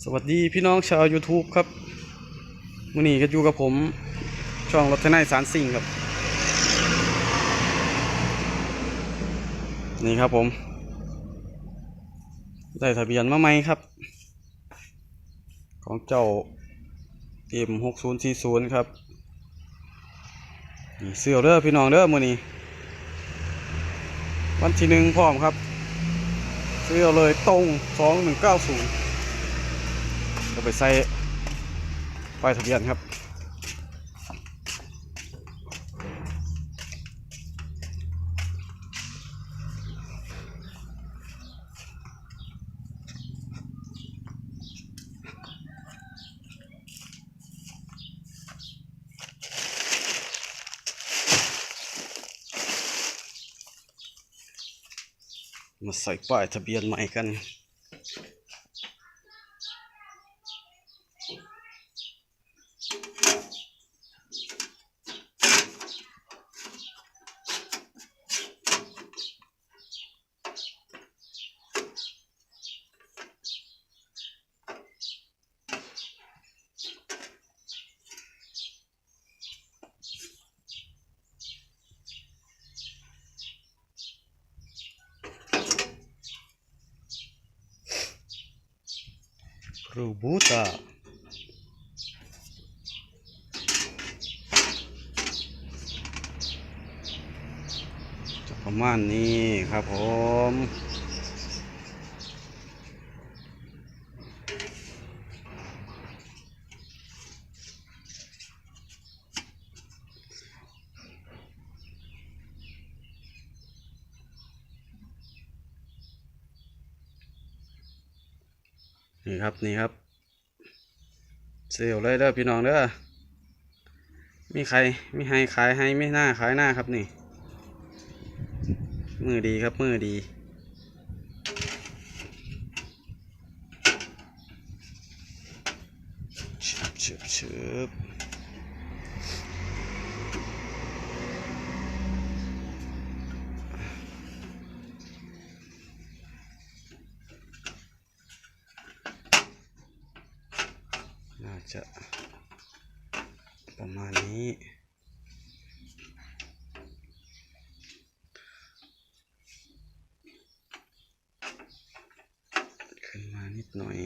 สวัสดีพี่น้องชาว YouTube ครับมื่อนี้ก็อยู่กับผม ช่องรถไทนายสารสิ่งครับ นี่ครับผม ได้ทะเบียนมาไหมครับ ของเจ้า M6040 ครับนี่เสื้อเด้อพี่น้องเด้อมื่อนี้ วันที่หนึ่งพร้อมครับซื้อเอาเลยตรงสองหนึ่งเก้าศูนย์ก็ไปใส่ป้ายทะเบียนครับมาใส่ป้ายทะเบียนใหม่กัน รูบูตาจะประมาณนี้ครับผม นี่ครับนี่ครับ เซลเลยเด้อพี่น้องเด้อมีใครมีให้ขายให้ไม่หน้าขายหน้าครับนี่ มือดีครับมือดีชิบชิบชึบ จะประมาณนี้ ขึ้นมานิดหน่อย